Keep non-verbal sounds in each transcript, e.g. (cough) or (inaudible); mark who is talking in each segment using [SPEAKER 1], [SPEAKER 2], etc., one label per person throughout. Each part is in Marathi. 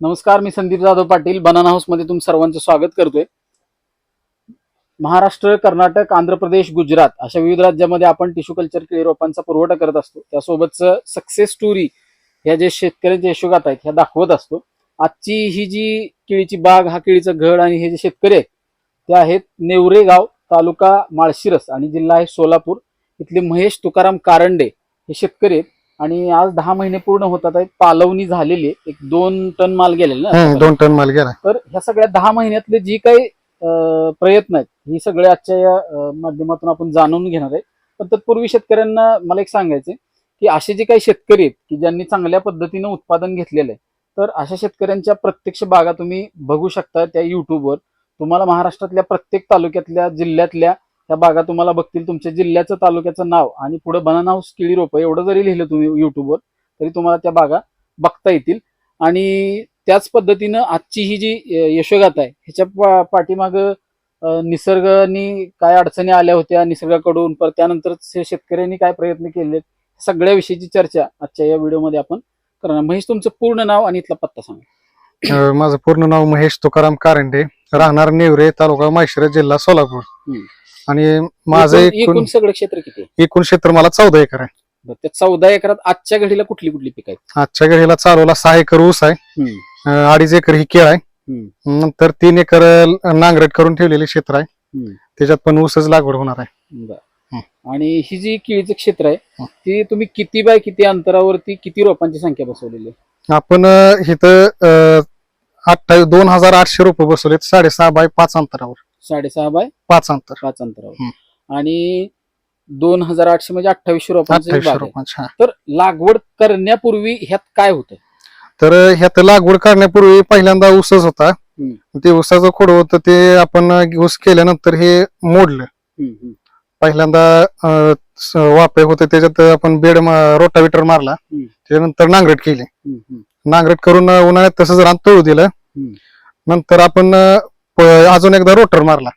[SPEAKER 1] नमस्कार मी संदीप जाधव पाटील बनाना हाऊसमध्ये तुम सर्वांचं स्वागत करतोय. महाराष्ट्र कर्नाटक आंध्र प्रदेश गुजरात अशा विविध राज्यामध्ये आपण टिश्यू कल्चर केळी रोपांचा पुरवठा करत असतो. त्यासोबतच सक्सेस स्टोरी ह्या जे शेतकऱ्यांच्या यशोगात आहेत ह्या दाखवत असतो. आजची ही जी केळीची बाग हा केळीचं घड आणि हे जे शेतकरी आहेत ते आहेत नेवरे गाव तालुका माळशिरस आणि जिल्हा आहे सोलापूर. इथले महेश तुकाराम कारंडे हे शेतकरी आहेत. आणि आज दहा महिने पूर्ण होतात आहेत पालवणी झालेली आहे. एक दोन टन माल गेलेला ना
[SPEAKER 2] दोन टन माल गेला.
[SPEAKER 1] तर ह्या सगळ्या दहा महिन्यातले जी काही अं, प्रयत्न आहेत ही सगळे आजच्या या अं, माध्यमातून आपण जाणून घेणार आहे. पण तत्पूर्वी शेतकऱ्यांना मला एक सांगायचं की असे जे काही शेतकरी आहेत की ज्यांनी चांगल्या पद्धतीनं उत्पादन घेतलेलं आहे तर अशा शेतकऱ्यांच्या प्रत्यक्ष बागा तुम्ही बघू शकता त्या युट्यूबवर तुम्हाला महाराष्ट्रातल्या प्रत्येक तालुक्यातल्या जिल्ह्यातल्या त्या बागा तुम्हाला बघतील तुमच्या जिल्ह्याचं तालुक्याचं नाव आणि पुढे बनाना हाऊस केळी रोपं एवढं जरी लिहिलं तुम्ही युट्यूबवर तरी तुम्हाला त्या बागा बघता येतील. आणि त्याच पद्धतीनं आजची ही जी यशोगाथा आहे ह्याच्या पा- पाठीमागं निसर्गाने काय अडचणी आल्या होत्या निसर्गाकडून पर त्यानंतर शेतकऱ्यांनी काय प्रयत्न केले सगळ्या विषयीची चर्चा आजच्या या व्हिडिओमध्ये आपण करणार. महेश तुमचं पूर्ण नाव आणि इथला पत्ता सांगा.
[SPEAKER 2] माझं पूर्ण नाव महेश तुकाराम कारंडे राहणार नेवरे तालुका माहेश्वरी जिल्हा सोलापूर. आणि माझं
[SPEAKER 1] एकूण- सगळं क्षेत्र किती? आहे
[SPEAKER 2] एकूण क्षेत्र मला चौदा एकर आहे.
[SPEAKER 1] बरं, त्या चौदा एकरात आजच्या घडीला कुठली कुठली पिकं आहेत?
[SPEAKER 2] आजच्या घडीला चालवला सहा एकर ऊस आहे. अं, अडीच एकर ही केळ आहे.
[SPEAKER 1] हम्म,
[SPEAKER 2] नंतर तीन एकर अं, नांगरट करून ठेवलेले क्षेत्र आहे.
[SPEAKER 1] हम्म.
[SPEAKER 2] त्याच्यात पण ऊसच लागवड होणार आहे.
[SPEAKER 1] बरं. आणि ही जी केळीचं क्षेत्र आहे
[SPEAKER 2] हं.
[SPEAKER 1] ती तुम्ही किती बाय किती अंतरावरती किती रोपांची संख्या बसवलेली आहे?
[SPEAKER 2] आपण अं, इथं अठ्ठावीस दोन हजार आठशे रुपये बसवलेत. साडेसहा बाय पाच अंतरावर.
[SPEAKER 1] साडेसहा बाय
[SPEAKER 2] पाच अंतर.
[SPEAKER 1] पाच अंतरावर. आणि दोन हजार आठशे म्हणजे अठ्ठावीसशे.
[SPEAKER 2] रुपयांची हा.
[SPEAKER 1] तर लागवड करण्यापूर्वी ह्यात काय होतं
[SPEAKER 2] तर ह्यात लागवड करण्यापूर्वी पहिल्यांदा ऊसच होता. ते ऊसाचं खोड होतं ते आपण ऊस केल्यानंतर हे मोडलं.
[SPEAKER 1] हम्म, हम्म,
[SPEAKER 2] पहिल्यांदा अं, स- वाफे होते त्याच्यात आपण बेड रोटाविटर मारला.
[SPEAKER 1] हम्म.
[SPEAKER 2] त्याच्यानंतर नांगरट केली.
[SPEAKER 1] हम्म, हम्म,
[SPEAKER 2] नांगरट करून अं, उन्हाळ्यात तसंच रान तळू दिलं.
[SPEAKER 1] हम्म.
[SPEAKER 2] नंतर आपण अं, अजून एकदा रोटर मारला.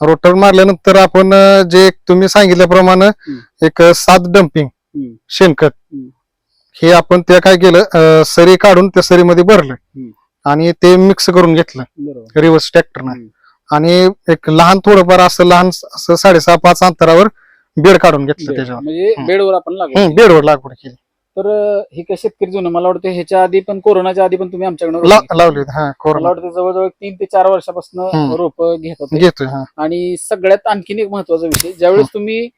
[SPEAKER 2] रोटर मारल्यानंतर आपण जे तुम्ही सांगितल्याप्रमाणे. एक सात डम्पिंग शेणखत. हे आपण त्या काय केलं सरी काढून त्या सरीमध्ये भरलं. आणि ते मिक्स करून घेतलं रिव्हर्स ट्रॅक्टरनं. आणि एक लहान थोडंफार असं लहान असं साडेसहा पाच अंतरावर बेड काढून घेतलं. त्याच्यावर
[SPEAKER 1] म्हणजे. बेडवर आपण.
[SPEAKER 2] बेडवर लागवड केली
[SPEAKER 1] तर हे काय शेतकरी जुनं? मला वाटतं ह्याच्या आधी पण कोरोनाच्या आधी पण तुम्ही आमच्याकडे रोपं.
[SPEAKER 2] लावली हा
[SPEAKER 1] मला
[SPEAKER 2] कोरोना
[SPEAKER 1] वाटतं जवळजवळ तीन ते चार वर्षापासून
[SPEAKER 2] हम्म.
[SPEAKER 1] रोप घेत होते.
[SPEAKER 2] घेतोय हा.
[SPEAKER 1] आणि सगळ्यात आणखीन एक महत्त्वाचा विषय ज्यावेळेस तुम्ही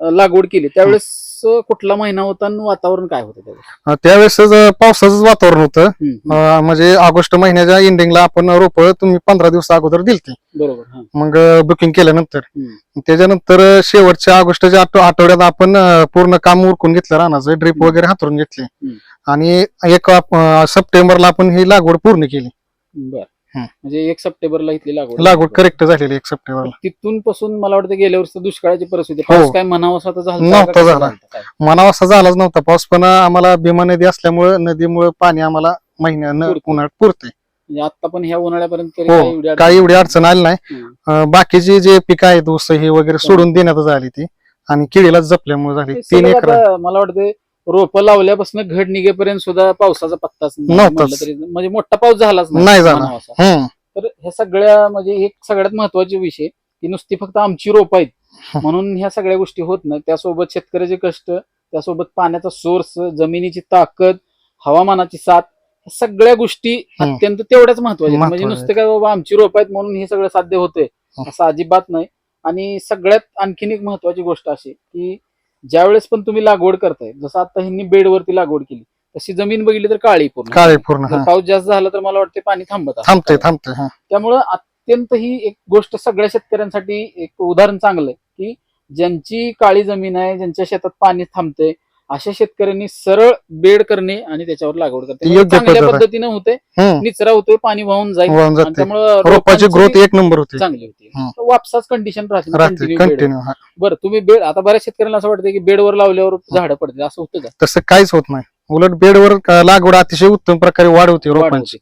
[SPEAKER 1] अं, लागवड केली त्यावेळेस कुठला महिना होता आणि वातावरण काय होतं त्यावेळेस?
[SPEAKER 2] अं, त्यावेळेस अं, पावसाचं वातावरण होतं.
[SPEAKER 1] हम्म,
[SPEAKER 2] अं, म्हणजे ऑगस्ट महिन्याच्या एंडिंगला आपण रोप तुम्ही पंधरा दिवस अगोदर दिलती.
[SPEAKER 1] बरोबर हा.
[SPEAKER 2] मग बुकिंग केल्यानंतर.
[SPEAKER 1] हम्म.
[SPEAKER 2] त्याच्यानंतर अं, शेवटच्या ऑगस्टच्या आठव- आठवड्यात आपण अं, पूर्ण काम उरकून घेतलं रानाचं ड्रिप. वगैरे हातरून घेतले.
[SPEAKER 1] हम्म.
[SPEAKER 2] आणि एक अं, सप्टेंबरला आपण ही लागवड पूर्ण केली.
[SPEAKER 1] बर.
[SPEAKER 2] हम्म.
[SPEAKER 1] म्हणजे एक सप्टेंबरला इथली लागवड
[SPEAKER 2] लागवड करेक्ट झालेली एक सप्टेंबरला
[SPEAKER 1] तिथून पासून मला वाटतं गेल्या वर्षी दुष्काळाची परिस्थिती
[SPEAKER 2] हो.
[SPEAKER 1] पाऊस काय म्हणावा स्वतः झाला
[SPEAKER 2] नव्हता
[SPEAKER 1] का
[SPEAKER 2] झाला.
[SPEAKER 1] झालतं काय?
[SPEAKER 2] मनावा असा झालाच नव्हता पाऊस पण आम्हाला भीमा नदी असल्यामुळे नदीमुळे पाणी आम्हाला महिन्यानं
[SPEAKER 1] पुरतं.
[SPEAKER 2] उन्हाळ्यात पुरते
[SPEAKER 1] म्हणजे आता पण ह्या उन्हाळ्यापर्यंत तरी
[SPEAKER 2] हो,
[SPEAKER 1] काही एवढी अडचण
[SPEAKER 2] काही एवढी अडचण आली नाही
[SPEAKER 1] हम्म.
[SPEAKER 2] अं, बाकीची जे पिकं आहेत ऊस हे वगैरे सोडून देण्यात आली ती आणि किडीला जपल्यामुळे झाली
[SPEAKER 1] हे
[SPEAKER 2] तीन एकर
[SPEAKER 1] आता मला वाटतं रोप लावल्यापासून घड निघेपर्यंत सुद्धा पावसाचा पत्ताच नाही
[SPEAKER 2] नव्हताच.
[SPEAKER 1] म्हटलं तरी म्हणजे मोठा पाऊस झालाच
[SPEAKER 2] नाही झाला. हम्म
[SPEAKER 1] तर ह्या सगळ्या म्हणजे एक सगळ्यात महत्त्वाचे विषय की नुसती फक्त आमची रोप आहेत म्हणून ह्या सगळ्या गोष्टी होत नाही त्यासोबत शेतकऱ्याचे कष्ट त्यासोबत पाण्याचा सोर्स जमिनीची ताकद हवामानाची साथ ह्या सगळ्या गोष्टी
[SPEAKER 2] हम्म.
[SPEAKER 1] अत्यंत तेवढ्याच महत्त्वाच्या आहेत. म्हणजे
[SPEAKER 2] महत्त्वाच्या
[SPEAKER 1] नुसते काय बाबा आमची रोप आहेत म्हणून हे सगळं साध्य होतंय. असं अजिबात नाही आणि सगळ्यात आणखीन एक महत्वाची गोष्ट अशी की ज्यावेळेस पण तुम्ही लागवड करताय जसं आता ह्यांनी बेडवरती लागवड केली तशी जमीन बघितली तर काळी पूर्ण.
[SPEAKER 2] काळे पूर्ण
[SPEAKER 1] जर
[SPEAKER 2] हा.
[SPEAKER 1] पाऊस जास्त झाला तर मला वाटते पाणी थांबत असेल.
[SPEAKER 2] थांबते थांबते हा.
[SPEAKER 1] त्यामुळं अत्यंत ही एक गोष्ट सगळ्या शेतकऱ्यांसाठी एक उदाहरण चांगलं आहे की ज्यांची काळी जमीन आहे ज्यांच्या शेतात पाणी थांबते अशा शेतकऱ्यांनी सरळ बेड करणे आणि त्याच्यावर लागवड करते म्हणजे
[SPEAKER 2] योग्य
[SPEAKER 1] चांगल्या. पद्धतीने होते निचरा होतोय पाणी वाहून जाईल. त्यामुळं
[SPEAKER 2] रोपाची ग्रोथ एक नंबर होती.
[SPEAKER 1] चांगली होती. वापसाच कंडिशन राहते.
[SPEAKER 2] कंटिन्यू
[SPEAKER 1] बरं तुम्ही बेड आता बऱ्याच शेतकऱ्यांना असं वाटतं की बेडवर लावल्यावर झाडं पडतील. असं होतं का?
[SPEAKER 2] तसं काहीच होत नाही. उलट बेडवर लागवड अतिशय उत्तम प्रकारे वाढ होते रोपांची.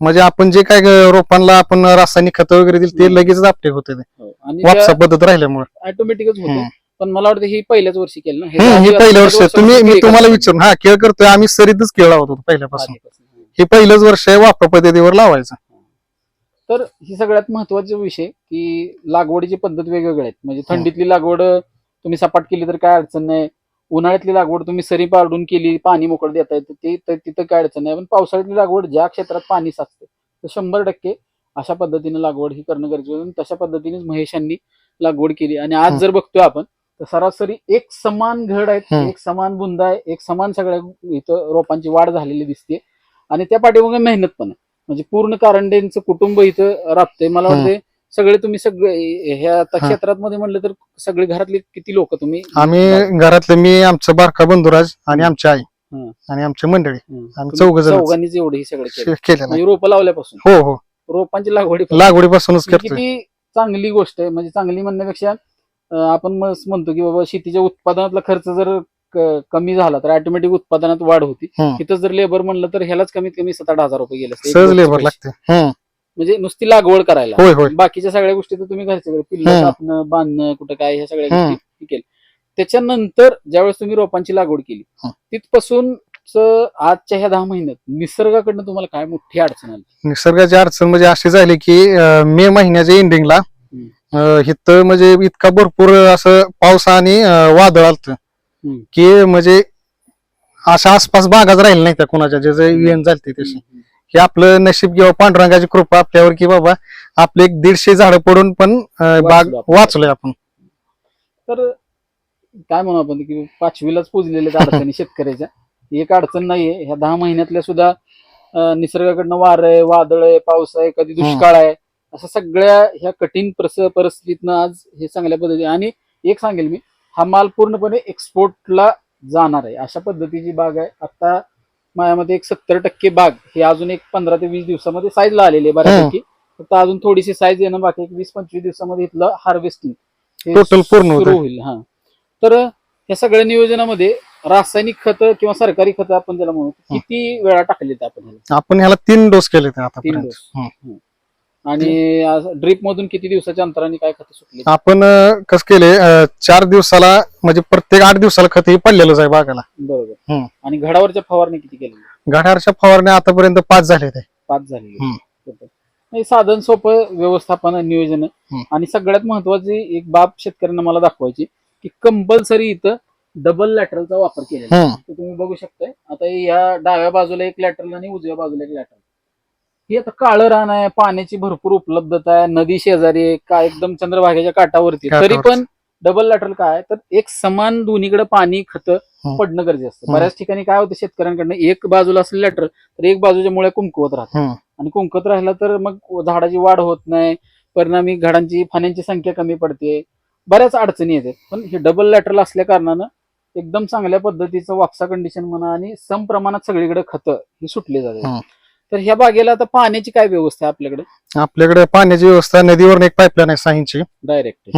[SPEAKER 2] म्हणजे आपण जे काय रोपांना आपण रासायनिक खत वगैरे दिली ते. लगेच आपटे होते ते.
[SPEAKER 1] हो. आणि
[SPEAKER 2] वापसा पद्धत राहिल्यामुळे.
[SPEAKER 1] ऑटोमॅटिकच. पण मला वाटतं ही पहिल्याच वर्षी केलं ना.
[SPEAKER 2] हम्म, हे पहिल्या वर्षी. तुम्ही मी तुम्हाला? विचारून हा खेळ करतोय. आम्ही सरीतच खेळ लावत होतो पहिल्यापासून. हे. पहिलंच वर्ष आहे वापर पद्धतीवर लावायचं.
[SPEAKER 1] तर ही सगळ्यात महत्त्वाचा विषय की लागवडीची पद्धत वेगवेगळ्या आहेत. म्हणजे थंडीतली लागवड तुम्ही सपाट केली तर काय अडचण नाही. उन्हाळ्यातली लागवड तुम्ही सरी पाडून केली पाणी मोकळ देता येतं ते तर तिथं काय अडचण नाही. पण पावसाळ्यातली लागवड ज्या क्षेत्रात पाणी साचते तर शंभर टक्के अशा पद्धतीने लागवड ही करणं गरजेचं आहे. आणि तशा पद्धतीनेच महेशांनी लागवड केली. आणि आज. जर बघतोय आपण तर सरासरी एक समान घड आहेत. एक समान बुंदा आहे एक समान सगळ्या इथं रोपांची वाढ झालेली दिसते आणि त्या पाठीमागे मेहनत पण आहे म्हणजे पूर्ण कारंडेंचं कुटुंब इथं राबतंय मला. वाटतंय सगळे तुम्ही सगळे ह्या आता. क्षेत्रात मध्ये म्हणलं तर सगळे घरातले किती लोक तुम्ही
[SPEAKER 2] आम्ही घरातले मी आमचं बारका बंधुराज आणि आमची आई. आणि आमची मंडळी. आम्ही चौघजणच.
[SPEAKER 1] चौघांनीच एवढं हे सगळं केलं. म्हणजे रोपं लावल्यापासून
[SPEAKER 2] हो हो
[SPEAKER 1] रोपांची लागवडी
[SPEAKER 2] लागवडीपासूनच करतोय
[SPEAKER 1] किती चांगली गोष्ट आहे म्हणजे चांगली म्हणण्यापेक्षा आपण म्हणतो की बाबा शेतीच्या उत्पादनातला खर्च जर कमी झाला तर ऑटोमॅटिक उत्पादनात वाढ होती. इथं जर लेबर म्हणलं तर ह्यालाच कमीत कमी सात आठ हजार रुपये गेले
[SPEAKER 2] लेबर. लागते.
[SPEAKER 1] म्हणजे नुसती लागवड करायला बाकीच्या सगळ्या गोष्टी तर तुम्ही घरच्या पिल्ल. कापणं बांधणं कुठं काय ह्या सगळ्या. गोष्टी केल्या त्याच्यानंतर ज्यावेळेस तुम्ही रोपांची लागवड केली. तिथपासून आजच्या ह्या दहा महिन्यात निसर्गाकडनं तुम्हाला काय मोठी अडचण आली
[SPEAKER 2] निसर्गाची अडचण म्हणजे अशी झाली की मे महिन्याच्या एंडिंगला इथं म्हणजे इतका भरपूर असं पाऊस आणि वादळ आलत. की म्हणजे अशा आसपास बागाच राहिल्या नाही त्या कुणाच्या जे येण झालते तशी की आपलं नशीब किंवा पांडुरंगाची कृपा आपल्यावर की बाबा आपले एक दीडशे झाडं पडून पण बाग. वाचलोय आपण.
[SPEAKER 1] तर काय म्हणू आपण की पाचवीलाच पुजलेले अडचणी शेतकऱ्याच्या. एक अडचण नाहीये. ह्या दहा महिन्यातल्या सुद्धा निसर्गाकडनं वार आहे वादळ आहे पाऊस आहे कधी दुष्काळ आहे. अशा सगळ्या ह्या कठीण प्रस परिस्थितीतनं आज हे चांगल्या पद्धतीने आणि एक सांगेल मी हा माल पूर्णपणे एक्सपोर्टला जाणार आहे. अशा पद्धतीची बाग आहे. आता माझ्यामध्ये एक सत्तर टक्के बाग ही अजून एक पंधरा ते वीस दिवसामध्ये साईजला आलेली आहे बऱ्यापैकी. फक्त अजून थोडीशी साईज येणं बाकी एक वीस पंचवीस दिवसामध्ये इथलं हार्वेस्टिंग
[SPEAKER 2] Total पूर्ण
[SPEAKER 1] होईल. हा. तर या सगळ्या नियोजनामध्ये रासायनिक खत किंवा सरकारी खत आपण त्याला म्हणू किती वेळा टाकलेत आपण?
[SPEAKER 2] आपण ह्याला तीन डोस केले
[SPEAKER 1] तीन डोस. आणि ड्रीप मधून किती दिवसाच्या अंतराने काय खत सुटले
[SPEAKER 2] आपण अं, कसं केले चार दिवसाला म्हणजे प्रत्येक आठ दिवसाला खत हे पडलेलंच आहे बागाला
[SPEAKER 1] बरोबर
[SPEAKER 2] हं.
[SPEAKER 1] आणि घडावरच्या फवारणी किती केली
[SPEAKER 2] घड्याळच्या फवारण्या आतापर्यंत पाच झाले ते
[SPEAKER 1] पाच झाली
[SPEAKER 2] हं.
[SPEAKER 1] नाही साधन सोपं व्यवस्थापन नियोजन. आणि सगळ्यात महत्वाची एक बाब शेतकऱ्यांना मला दाखवायची की कंपल्सरी इथं डबल लॅटरलचा वापर केलेला आहे. तर तुम्ही बघू शकताय आता या डाव्या बाजूला एक लॅटरल आणि उजव्या बाजूला एक लॅटरल ही आता काळं रान आहे पाण्याची भरपूर उपलब्धता आहे नदी शेजारी आहे का एकदम चंद्रभागेच्या काठावरती तरी. पण डबल लॅटरल काय? तर एक समान दोन्हीकडे पाणी खत
[SPEAKER 2] हं.
[SPEAKER 1] पडणं गरजेचं असतं
[SPEAKER 2] हं.
[SPEAKER 1] बऱ्याच ठिकाणी काय होतं शेतकऱ्यांकडनं एक बाजूला असलं लॅटरल तर एक बाजूच्या मुळे कुंकवत राहतं
[SPEAKER 2] हं.
[SPEAKER 1] आणि कुंकत राहिला तर मग झाडाची वाढ होत नाही परिणामी झाडांची फाण्यांची संख्या कमी पडते बऱ्याच अडचणी येतात पण हे डबल लॅटरल असल्या कारणानं एकदम चांगल्या पद्धतीचं वापसा कंडिशन म्हणा आणि सम प्रमाणात सगळीकडे खतं ही सुटली
[SPEAKER 2] हं.
[SPEAKER 1] तर ह्या बागेला आता पाण्याची काय व्यवस्था आहे आपल्याकडे?
[SPEAKER 2] आपल्याकडे पाण्याची व्यवस्था नदीवर एक पाईपलाईन आहे साईंची.
[SPEAKER 1] डायरेक्ट.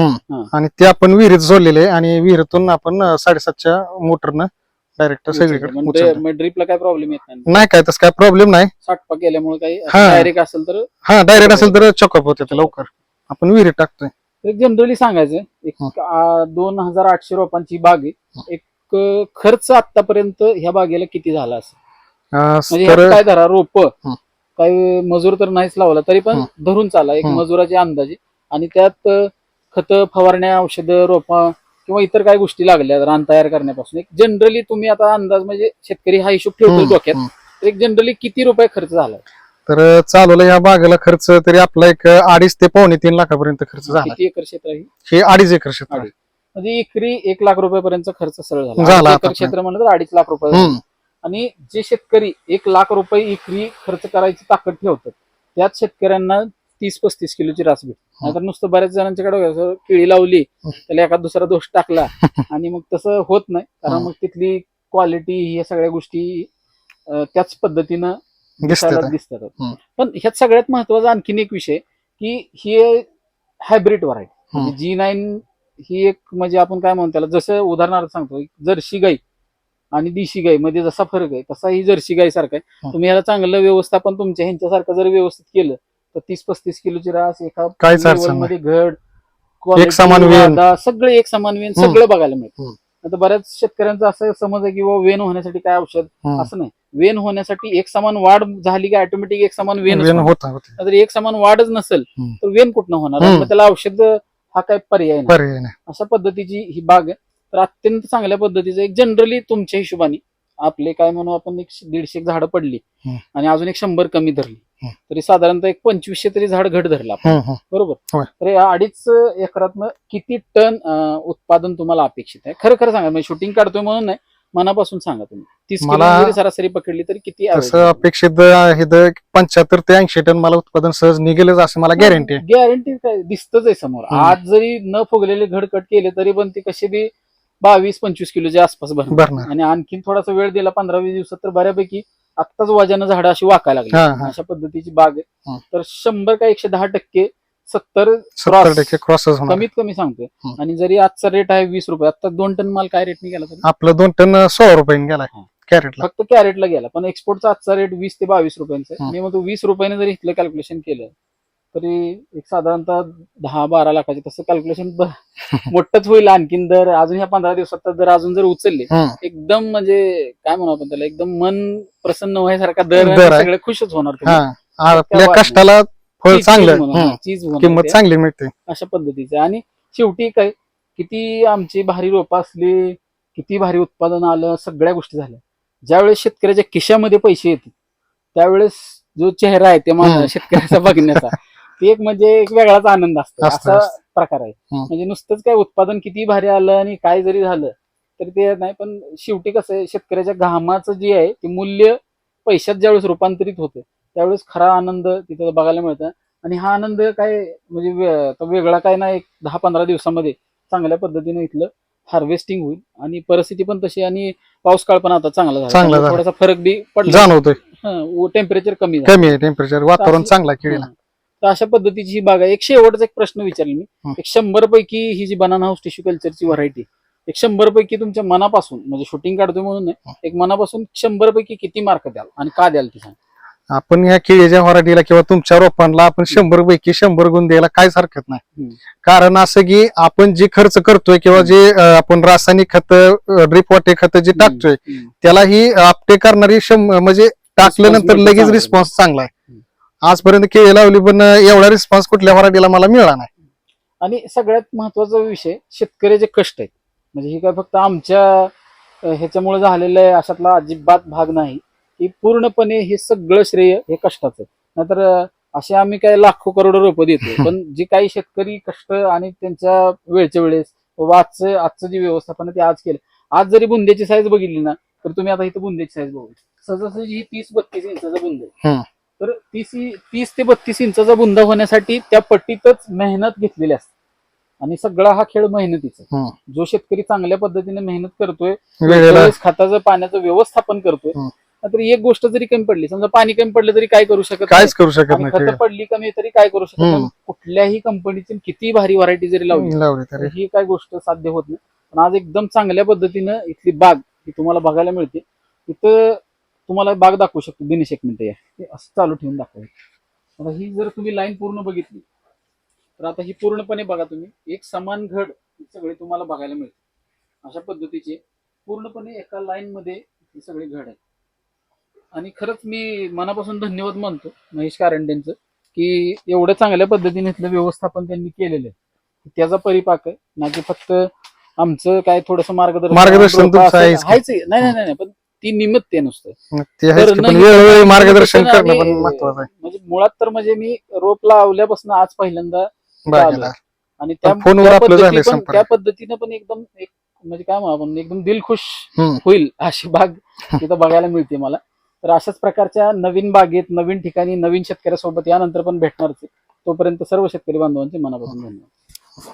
[SPEAKER 2] आणि ते आपण विहिरीत जोडलेले आहे आणि विहिरीतून आपण अं, साडेसातच्या मोटरनं डायरेक्ट सगळीकडे उचलतो.
[SPEAKER 1] ड्रीपला काय प्रॉब्लेम येत नाही?
[SPEAKER 2] नाही काय तसं काय प्रॉब्लेम नाही.
[SPEAKER 1] साठपा केल्यामुळे काही
[SPEAKER 2] हा.
[SPEAKER 1] डायरेक्ट असेल तर
[SPEAKER 2] हा डायरेक्ट असेल तर चॉकअप होते ते लवकर. आपण विहिरीत टाकतोय.
[SPEAKER 1] एक जनरली सांगायचं एक. आ, दोन हजार आठशे रोपांची बाग आहे. एक अ, खर्च आतापर्यंत ह्या बागेला किती झाला असेल? म्हणजे
[SPEAKER 2] तर
[SPEAKER 1] ह्यात काय धरा रोप
[SPEAKER 2] हं.
[SPEAKER 1] काही मजूर तर नाहीच लावला तरी पण
[SPEAKER 2] हं.
[SPEAKER 1] धरून चाला एक
[SPEAKER 2] हं.
[SPEAKER 1] मजुराचे अंदाजे आणि त्यात खत फवारण्या औषधं रोपा किंवा इतर काही गोष्टी लागल्या रान तयार करण्यापासून एक जनरली तुम्ही आता अंदाज म्हणजे शेतकरी हा हिशोब ठेवतो डोक्यात. तर एक जनरली किती रुपये खर्च झाला
[SPEAKER 2] तर चालवलं या बागेला खर्च तरी आपला एक अडीच ते पावणे तीन लाखापर्यंत खर्च झाला
[SPEAKER 1] किती एकर क्षेत्र आहे
[SPEAKER 2] हे अडीच एकर क्षेत्र आहे.
[SPEAKER 1] म्हणजे एकरी एक लाख रुपयापर्यंत खर्च सरळ झाला
[SPEAKER 2] झाला
[SPEAKER 1] अडीच एकर. क्षेत्र म्हणलं तर अडीच लाख रुपये.
[SPEAKER 2] हम्म.
[SPEAKER 1] आणि जे शेतकरी एक लाख रुपये एकरी खर्च करायची ताकद ठेवतात त्याच शेतकऱ्यांना तीस पस्तीस किलोची रास भेटते. नाहीतर नुसतं बऱ्याच जणांच्याकडे केळी लावली त्याला एखाद दुसरा दोष टाकला (laughs) आणि मग तसं होत नाही. कारण. मग तिथली क्वालिटी ह्या सगळ्या गोष्टी त्याच पद्धतीनं दिसायला
[SPEAKER 2] दिसत
[SPEAKER 1] दिसतात. पण ह्यात सगळ्यात महत्त्वाचा आणखीन एक विषय की ही हायब्रिड व्हरायटी. जी नाईन ही एक म्हणजे आपण काय म्हणतो त्याला जसं उदाहरणार्थ सांगतो जर्सी गाई. आणि देशी गाई मध्ये जसा फरक आहे तसा ही जर्सी गाई सारखा आहे. तुम्ही ह्याला चांगलं व्यवस्थापन तुमच्या ह्यांच्यासारखं जर व्यवस्थित केलं तर तीस पस्तीस किलोची रास एका मध्ये घड
[SPEAKER 2] एक समान
[SPEAKER 1] सगळे एक समान वेन. सगळं बघायला मिळतं. आता बऱ्याच शेतकऱ्यांचा असं समज आहे की बाबा वेन होण्यासाठी काय औषध. असं नाही वेन होण्यासाठी एक समान वाढ झाली की ऑटोमॅटिक एक समान वेन. जर एक समान वाढच नसेल. तर वेन कुठनं होणार. मग त्याला औषध हा काय पर्याय नाही अशा पद्धतीची ही बाग आहे तर अत्यंत चांगल्या पद्धतीचं एक जनरली तुमच्या हिशोबाने आपले काय म्हणू आपण एक दीडशे झाडं पडली. आणि अजून एक शंभर कमी धरली. तरी साधारणतः एक पंचवीसशे तरी झाड घट धरला आपण. बरोबर
[SPEAKER 2] होय.
[SPEAKER 1] तर या अडीच एकरात किती टन अं, उत्पादन तुम्हाला अपेक्षित आहे खरं खरं सांगा म्हणजे शूटिंग काढतोय म्हणून नाही मनापासून सांगा तुम्ही तीस किलो
[SPEAKER 2] मला-
[SPEAKER 1] जरी सरासरी पकडली तरी किती
[SPEAKER 2] तसं
[SPEAKER 1] आहे?
[SPEAKER 2] अपेक्षित आहे तर पंच्याहत्तर ते ऐंशी टन मला उत्पादन सहज निघेलच असं मला गॅरंटी आहे
[SPEAKER 1] गॅरंटी काय दिसतच आहे समोर
[SPEAKER 2] हम्म.
[SPEAKER 1] आज जरी न फुगलेले घड कट केले तरी पण ते कसे बी बावीस पंचवीस किलोच्या आसपास भरणार
[SPEAKER 2] भरणार
[SPEAKER 1] आणि आणखीन थोडासा वेळ दिला पंधरा वीस दिवसात तर बऱ्यापैकी आत्ताच वजन झाडं अशी वाकायला लागली
[SPEAKER 2] हा.
[SPEAKER 1] अशा पद्धतीची बाग आहे. तर शंभर का एकशे दहा टक्के सत्तर
[SPEAKER 2] सत्तर
[SPEAKER 1] Cross.
[SPEAKER 2] टक्के क्रॉसच होणार
[SPEAKER 1] कमीत कमी सांगतोय. आणि जरी आजचा रेट आहे वीस रुपये आता दोन टन माल काय रेटने गेला तरी
[SPEAKER 2] आपलं दोन टन सोळा रुपयाने गेलाय
[SPEAKER 1] हा.
[SPEAKER 2] कॅरेटला
[SPEAKER 1] फक्त कॅरेटला गेला पण एक्सपोर्टचा आजचा रेट वीस ते बावीस रुपयांचा आहे.
[SPEAKER 2] हम्म.
[SPEAKER 1] मी म्हणतो वीस रुपयाने जरी इथलं कॅल्क्युलेशन केलं तरी एक साधारणतः दहा बारा लाखाचे तसं कॅल्क्युलेशन (laughs) मोठंच होईल आणखीन दर अजून ह्या पंधरा दिवसात दर अजून जर उचलले. एकदम म्हणजे काय म्हणू आपण त्याला एकदम मन प्रसन्न व्हायसारखा दर आहे. सगळे खुशच होणार
[SPEAKER 2] हा. आपल्या. कष्टाला फळ
[SPEAKER 1] चीज-
[SPEAKER 2] चांगलं
[SPEAKER 1] चीज. हा,
[SPEAKER 2] किंमत
[SPEAKER 1] ते.
[SPEAKER 2] चांगली मिळते
[SPEAKER 1] अशा पद्धतीचे आणि शेवटी काय किती आमची भारी रोपं असली किती भारी उत्पादन आलं सगळ्या गोष्टी झाल्या ज्यावेळेस शेतकऱ्याच्या खिशामध्ये पैसे येतील त्यावेळेस जो चेहरा आहे ते मा-
[SPEAKER 2] हम्म.
[SPEAKER 1] शेतकऱ्याचा बघण्याचा (laughs) ते एक म्हणजे एक वेगळाच आनंद असतो.
[SPEAKER 2] असतं,
[SPEAKER 1] असा
[SPEAKER 2] असतं.
[SPEAKER 1] प्रकार आहे.
[SPEAKER 2] हम्म.
[SPEAKER 1] म्हणजे नुसतंच काय उत्पादन किती भारी आलं आणि काय जरी झालं तरी ते नाही. पण शेवटी कसं आहे शेतकऱ्याच्या घामाचं जे आहे ते मूल्य पैशात ज्यावेळेस रूपांतरित होतं त्यावेळेस खरा आनंद तिथं बघायला मिळतं. आणि हा आनंद काय म्हणजे वे- तो वेगळा काय नाही एक दहा पंधरा दिवसामध्ये चांगल्या पद्धतीने इथलं हार्वेस्टिंग होईल आणि परिस्थिती पण तशी आणि पाऊस काळ पण आता चांगला झाला.
[SPEAKER 2] चांगला
[SPEAKER 1] त्यामुळे
[SPEAKER 2] झाला.
[SPEAKER 1] थोडासा फरक बी पडला.
[SPEAKER 2] जाणवतोय.
[SPEAKER 1] टेम्परेचर कमी झालं.
[SPEAKER 2] कमी आहे टेम्परेचर वातावरण चांगलं आहे केळीला.
[SPEAKER 1] हा. तर अशा पद्धतीची ही बाग आहे एक शेवटचा एक प्रश्न विचारला मी. एक शंभर पैकी ही जी बनाना हाऊस टिश्यू कल्चरची व्हरायटी एक शंभर पैकी तुमच्या मनापासून म्हणजे शूटिंग काढतोय म्हणून नाही एक मनापासून शंभर पैकी किती मार्क द्याल आणि का द्याल ती
[SPEAKER 2] आपण ह्या केळीच्या व्हरायटीला किंवा तुमच्या रोपांना आपण शंभर पैकी शंभर गुण द्यायला काहीच हरकत नाही. कारण असं की आपण जे खर्च करतोय किंवा जे आपण रासायनिक खत ड्रिप वॉटे खत जे टाकतोय. त्याला ही आपटे करणारी म्हणजे टाकल्यानंतर
[SPEAKER 1] मिळतो
[SPEAKER 2] लगेच. रिस्पॉन्स चांगला आहे. आजपर्यंत केळी लावली पण एवढा रिस्पॉन्स कुठल्या व्हरायटीला मला मिळाला नाही.
[SPEAKER 1] आणि सगळ्यात महत्त्वाचा विषय शेतकऱ्याचे कष्ट आहेत. म्हणजे ही काय फक्त आमच्या ह्याच्यामुळे झालेलं आहे अशातला अजिबात भाग नाही. की पूर्णपणे हे सगळं श्रेय हे कष्टाचं. नाहीतर असे आम्ही काय लाखो करोडो रोपं देतो (laughs) पण जे काही शेतकरी कष्ट आणि त्यांच्या वेळच्या वेळेस बाबा आजचं आजचं जे व्यवस्थापन आहे ते आज केलं. आज जरी बुंद्याची साईज बघितली ना तर तुम्ही आता इथं बुंद्याची साईज बघू सहजासहजी ही तीस बत्तीस इंचाचा बुंद. तर तीस तीस ते बत्तीस इंचाचा बुंदा होण्यासाठी त्या पट्टीतच मेहनत घेतलेली असते आणि सगळा हा खेळ मेहनतीचा. जो शेतकरी चांगल्या पद्धतीने मेहनत करतोय खताचं पाण्याचं व्यवस्थापन करतोय. तर एक गोष्ट जरी कमी पडली समजा पाणी कमी पडलं तरी काय करू शकत
[SPEAKER 2] काहीच करू शकत
[SPEAKER 1] खतं. पडली कमी तरी काय करू शकत. कुठल्याही कंपनीची किती भारी व्हरायटी जरी लावली तरी ही काय गोष्ट साध्य होत नाही पण आज एकदम चांगल्या पद्धतीनं इथली बाग ही तुम्हाला बघायला मिळते इथं तुम्हाला बाग दाखवू शकतो. दिनेश एक मिनिट या. हे असं चालू ठेवून दाखवायचं आता ही जर तुम्ही लाईन पूर्ण बघितली तर आता ही पूर्णपणे बघा तुम्ही. एक समान घड सगळे तुम्हाला बघायला मिळते. अशा पद्धतीचे पूर्णपणे एका लाईन मध्ये ही सगळे घड आहेत आणि खरंच मी मनापासून धन्यवाद मानतो महेश कारंडेंचं की एवढ्या चांगल्या पद्धतीने इथलं व्यवस्थापन त्यांनी केलेलं आहे. त्याचा परिपाक आहे. ना की फक्त आमचं काय थोडस मार्गदर्शन
[SPEAKER 2] मार्गदर्शन
[SPEAKER 1] नाही नाही नाही, पण ती निमित्त नुसतं.
[SPEAKER 2] ते आहेच की,
[SPEAKER 1] करणं
[SPEAKER 2] पण वेळोवेळी
[SPEAKER 1] आणि
[SPEAKER 2] मार्गदर्शन करणं पण
[SPEAKER 1] आणि
[SPEAKER 2] महत्वाचं आहे.
[SPEAKER 1] म्हणजे मुळात तर म्हणजे मी रोप लावल्यापासून आज पहिल्यांदा आणि त्या
[SPEAKER 2] पण फोनवर
[SPEAKER 1] त्या
[SPEAKER 2] आपलं
[SPEAKER 1] पद्धती
[SPEAKER 2] झालंय
[SPEAKER 1] पण-
[SPEAKER 2] संपर्क.
[SPEAKER 1] त्या पद्धतीनं पण एकदम एक म्हणजे काय म्हणू आपण एकदम दिलखुश
[SPEAKER 2] हम्म.
[SPEAKER 1] होईल अशी बाग (laughs) तिथं बघायला मिळते मला. तर अशाच प्रकारच्या नवीन बागेत नवीन ठिकाणी नवीन शेतकऱ्यासोबत यानंतर पण भेटणारच आहे. तोपर्यंत सर्व शेतकरी बांधवांचे मनापासून धन्यवाद.